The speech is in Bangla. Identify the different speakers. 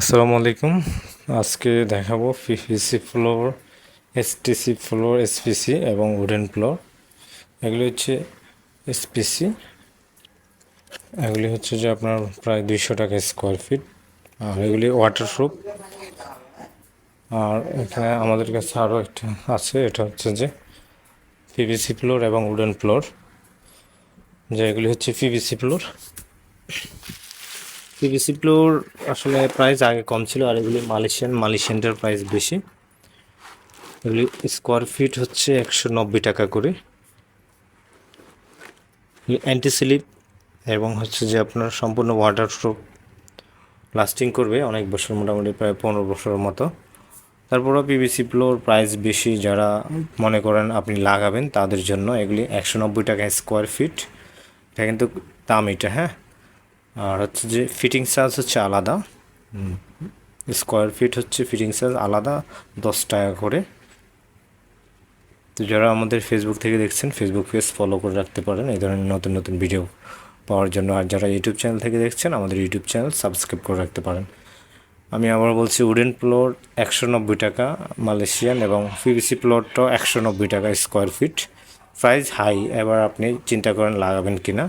Speaker 1: আসসালামু আলাইকুম। আজকে দেখাবো PVC floor STC floor SPC এবং উডেন ফ্লোর এগুলি হচ্ছে এসপিসি এগুলি হচ্ছে যে আপনার প্রায় দুইশো টাকা স্কোয়ার ফিট আর এগুলি ওয়াটারপ্রুফ আর এখানে আমাদের কাছে আরও একটা আছে, এটা হচ্ছে যে পিভিসি ফ্লোর এবং উডেন ফ্লোর যে এগুলি হচ্ছে পিভিসি ফ্লোর পিভিসি ফ্লোর আসলে প্রাইস আগে কম ছিল আর এগুলি মালয়েশিয়ান মালয়েশিয়ানটার প্রাইস বেশি। এগুলি স্কোয়ার ফিট হচ্ছে একশো নব্বই টাকা করে। অ্যান্টি স্লিপ এবং হচ্ছে যে আপনার সম্পূর্ণ ওয়াটার প্রুফ লাস্টিং করবে অনেক বছর, মোটামুটি প্রায় পনেরো বছরের মতো। তারপরও পিভিসি ফ্লোর প্রাইস বেশি যারা মনে করেন আপনি লাগাবেন তাদের জন্য এগুলি একশো নব্বই টাকা স্কোয়ার ফিট এটা কিন্তু দাম এটা হ্যাঁ? আর হচ্ছে যে ফিটিং চার্জ হচ্ছে আলাদা। স্কোয়ার ফিট হচ্ছে ফিটিং চার্জ আলাদা দশ টাকা করে। তো যারা আমাদের ফেসবুক থেকে দেখছেন ফেসবুক পেজ ফলো করে রাখতে পারেন। এই ধরনের নতুন নতুন ভিডিও পাওয়ার জন্য। আর যারা ইউটিউব চ্যানেল থেকে দেখছেন আমাদের ইউটিউব চ্যানেল সাবস্ক্রাইব করে রাখতে পারেন। আমি আবার বলছি উডেন ফ্লোর একশো নব্বই টাকা মালয়েশিয়ান এবং পিভিসি ফ্লোরটাও একশো নব্বই টাকা স্কোয়ার ফিট প্রাইস হাই এবার আপনি চিন্তা করেন লাগাবেন কিনা।